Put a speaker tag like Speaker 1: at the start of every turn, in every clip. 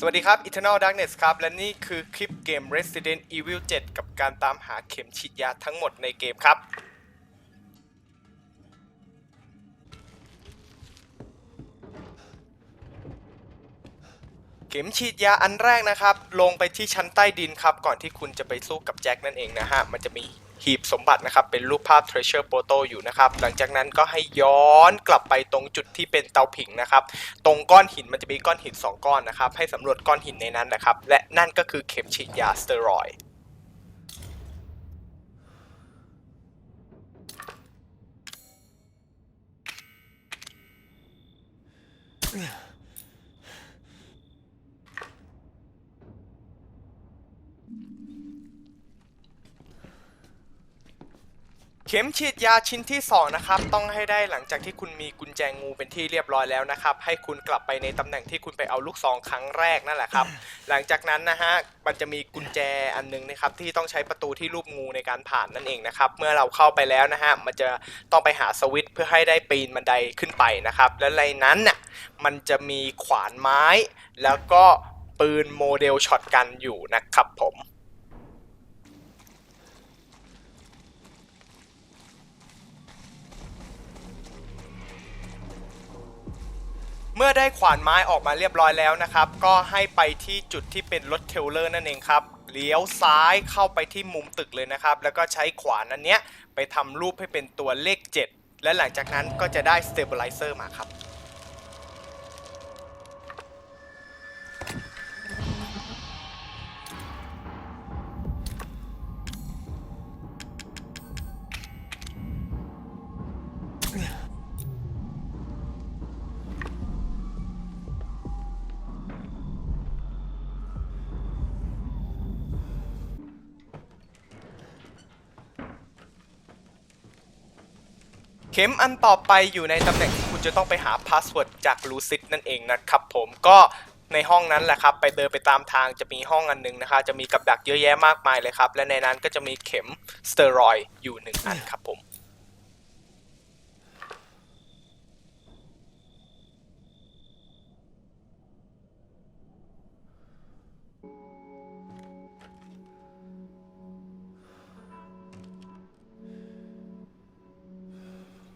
Speaker 1: สวัสดีครับ Eternal Darkness ครับ และนี่คือคลิปเกม Resident Evil 7 กับการตามหาเข็มฉีดยาทั้งหมดในเกมครับ เข็มฉีดยาอันแรกนะครับ ลงไปที่ชั้นใต้ดินครับ ก่อนที่คุณจะไปสู้กับแจ็คนั่นเองนะฮะ มันจะมี หีบสมบัตินะครับ เป็นรูปภาพ Treasure Photo อยู่นะครับ หลังจากนั้นก็ให้ย้อนกลับไปตรงจุดที่เป็นเตาผิงนะครับ ตรงก้อนหินมันจะมีก้อนหิน 2 ก้อนนะครับ ให้สำรวจก้อนหินในนั้นนะครับ และนั่นก็คือเข็มฉีดยาสเตียรอยด์ เข็มฉีดยาชิ้นที่ 2 นะครับ ต้องให้ได้หลังจากที่คุณมีกุญแจงูเป็นที่เรียบร้อยแล้วนะครับ ให้คุณกลับไปในตำแหน่งที่คุณไปเอาลูกซองครั้งแรกนั่นแหละครับ หลังจากนั้นนะฮะมันจะมีกุญแจอันหนึงนะครับที่ต้องใช้ประตูที่รูปงูในการผ่านนั่นเองนะครับ เมื่อเราเข้าไปแล้วนะฮะมันจะต้องไปหาสวิตช์เพื่อให้ได้ปีนบันไดขึ้นไปนะครับ และในนั้นน่ะมันจะมีขวานไม้ แล้วก็ปืนโมเดลช็อตกันอยู่นะครับผม เมื่อได้ขวานไม้ออกมาเรียบร้อยแล้วนะครับ ก็ให้ไปที่จุดที่เป็นรถเทลเลอร์นั่นเองครับเลี้ยวซ้ายเข้าไปที่มุมตึกเลยนะครับ แล้วก็ใช้ขวานอันเนี้ยไปทำรูปให้เป็นตัวเลข 7 และหลังจากนั้นก็จะได้ Stabilizer มาครับ ข็มอันต่อไปอยู่ในตำแหน่งที่คุณจะต้องไปหาพาสเวิร์ดจากลูซิดนั่นเองนะครับผมก็ในห้องนั้นแหละครับ ไปเดินไปตามทางจะมีห้องอันหนึงนะคะ จะมีกับดักเยอะแยะมากมายเลยครับ และในนั้นก็จะมีเข็มสเตอรอยอยู่หนึ่งอันครับผม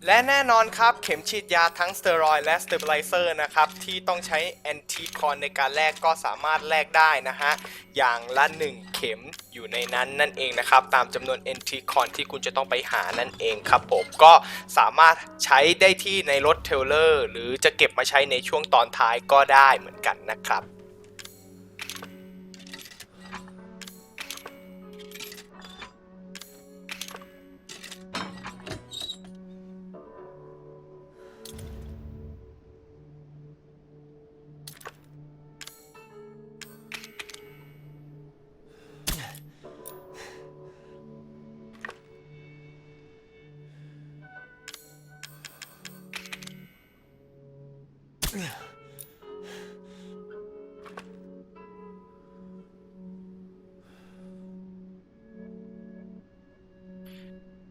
Speaker 1: และแน่นอนครับ เข็มฉีดยาทั้งสเตียรอยด์และสเต b ิ l ไลเซอร์นะครับ ที่ต้องใช้แอนติคอนในการแลกก็สามารถแลกได้นะฮะ อย่างละ 1 เข็มอยู่ในนั้นนั่นเองนะครับ ตามจำนวนแอนติคอนที่คุณจะต้องไปหานั่นเองครับผมก็สามารถใช้ได้ที่ในรถเทเลอร์ หรือจะเก็บมาใช้ในช่วงตอนท้ายก็ได้เหมือนกันนะครับ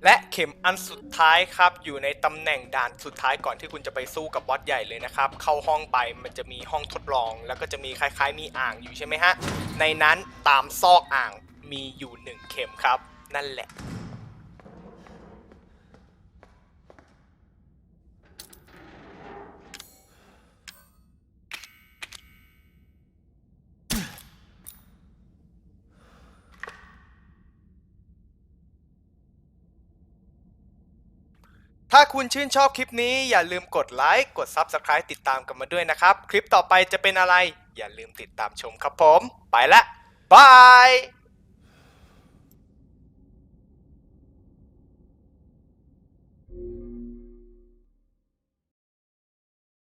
Speaker 1: และเข็มอันสุดท้ายครับอยู่ในตำแหน่งด่านสุดท้ายก่อนที่คุณจะไปสู้กับบอสใหญ่เลยนะครับ เข้าห้องไปมันจะมีห้องทดลอง แล้วก็จะมีคล้าย ๆ มีอ่างอยู่ใช่ไหมฮะในนั้นตามซอกอ่างมีอยู่หนึ่งเข็มครับ นั่นแหละ ถ้าคุณชื่นชอบคลิปนี้อย่าลืมกดไลค์ กด Subscribe ติดตามกันมาด้วยนะครับ คลิปต่อไปจะเป็นอะไร อย่าลืมติดตามชมครับผม ไปละบาย